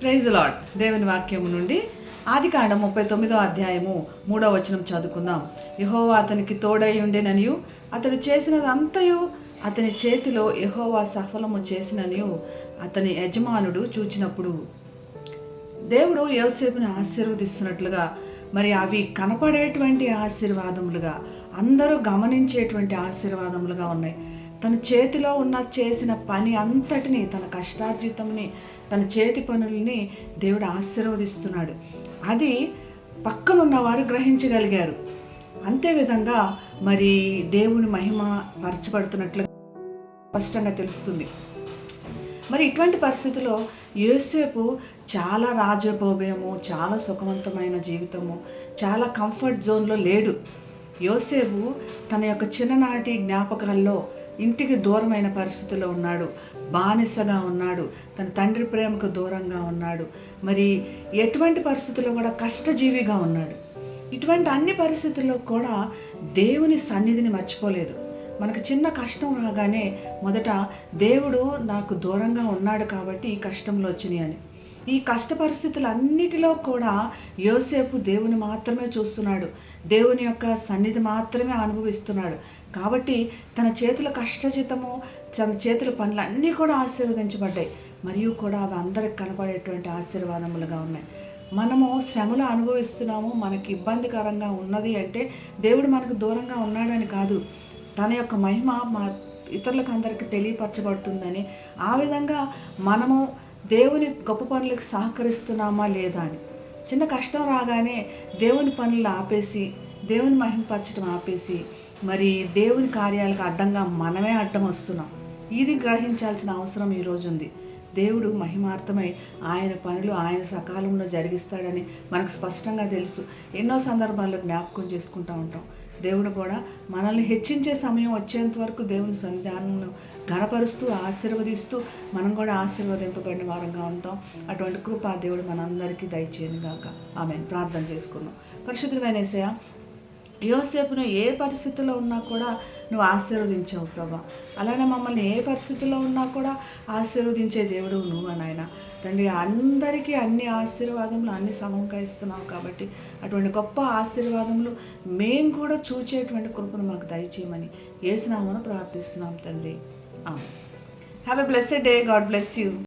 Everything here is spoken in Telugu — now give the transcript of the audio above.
ప్రైజ్ లాడ్ దేవుని వాక్యము నుండి ఆది కాండం ముప్పై తొమ్మిదో అధ్యాయము మూడో వచనం చదువుకుందాం. యహోవా అతనికి తోడై ఉండేననియు అతడు చేసినదంతయు అతని చేతిలో యహోవా సఫలము చేసిననియు అతని యజమానుడు చూచినప్పుడు. దేవుడు యోసేపుని ఆశీర్వదిస్తున్నట్లుగా మరి అవి కనపడేటువంటి ఆశీర్వాదములుగా అందరూ గమనించేటువంటి ఆశీర్వాదములుగా ఉన్నాయి. తన చేతిలో ఉన్న చేసిన పని అంతటిని తన కష్టార్జితంని తన చేతి పనుల్ని దేవుడు ఆశీర్వదిస్తున్నాడు. అది పక్కనున్న వారు గ్రహించగలిగారు అంతేవిధంగా మరి దేవుని మహిమ పరచబడుతున్నట్లు స్పష్టంగా తెలుస్తుంది. మరి ఇటువంటి పరిస్థితుల్లో యోసేపు చాలా రాజభోగయము చాలా సుఖవంతమైన జీవితము చాలా కంఫర్ట్ జోన్లో లేడు. యోసేపు తన యొక్క చిన్ననాటి జ్ఞాపకాల్లో ఇంటికి దూరమైన పరిస్థితిలో ఉన్నాడు. బానిసగా ఉన్నాడు. తన తండ్రి ప్రేమకు దూరంగా ఉన్నాడు. మరి ఎటువంటి పరిస్థితుల్లో కూడా కష్టజీవిగా ఉన్నాడు. ఇటువంటి అన్ని పరిస్థితుల్లో కూడా దేవుని సన్నిధిని మర్చిపోలేదు. మనకు చిన్న కష్టం రాగానే మొదట దేవుడు నాకు దూరంగా ఉన్నాడు కాబట్టి ఈ కష్టంలో వచ్చినాయి అని. ఈ కష్ట పరిస్థితులన్నిటిలో కూడా యోసేపు దేవుని మాత్రమే చూస్తున్నాడు. దేవుని యొక్క సన్నిధి మాత్రమే అనుభవిస్తున్నాడు. కాబట్టి తన చేతుల కష్టజితము తన చేతుల పనులన్నీ కూడా ఆశీర్వదించబడ్డాయి. మరియు కూడా అవి అందరికి కనపడేటువంటి ఆశీర్వాదములుగా ఉన్నాయి. మనము శ్రమలు అనుభవిస్తున్నాము మనకి ఇబ్బందికరంగా ఉన్నది అంటే దేవుడు మనకు దూరంగా ఉన్నాడని కాదు. తన యొక్క మహిమ మా ఇతరులకు అందరికీ తెలియపరచబడుతుందని ఆ విధంగా మనము దేవుని గొప్ప పనులకు సహకరిస్తున్నామా లేదా అని. చిన్న కష్టం రాగానే దేవుని పనులు ఆపేసి దేవుని మహిమపరచడం ఆపేసి మరి దేవుని కార్యాలకు అడ్డంగా మనమే అడ్డం వస్తున్నాం. ఇది గ్రహించాల్సిన అవసరం ఈరోజు ఉంది. దేవుడు మహిమార్థమై ఆయన పనులు ఆయన సకాలంలో జరిగిస్తాడని మనకు స్పష్టంగా తెలుసు. ఎన్నో సందర్భాల్లో జ్ఞాపకం చేసుకుంటూ ఉంటాం. దేవుడు కూడా మనల్ని హెచ్చించే సమయం వచ్చేంత వరకు దేవుని సన్నిధానంలో ఘనపరుస్తూ ఆశీర్వదిస్తూ మనం కూడా ఆశీర్వదింపబడిన వారంగా ఉంటాం. అటువంటి కృప దేవుడు మనందరికీ దయచేయను గాక. ఆమె ప్రార్థన చేసుకుందాం. పరిశుద్ధమైన ఏసయ్య యోసేపును ఏ పరిస్థితిలో ఉన్నా కూడా నువ్వు ఆశీర్వదించావు ప్రభా. అలానే మమ్మల్ని ఏ పరిస్థితిలో ఉన్నా కూడా ఆశీర్వదించే దేవుడు నువ్వు నాయన. తండ్రి అందరికీ అన్ని ఆశీర్వాదములు అన్ని సమంకరిస్తున్నావు కాబట్టి అటువంటి గొప్ప ఆశీర్వాదములు మేము కూడా చూచేటువంటి కృపను మాకు దయచేయమని ఏసునామను ప్రార్థిస్తున్నాం తండ్రి. Have a blessed day God bless you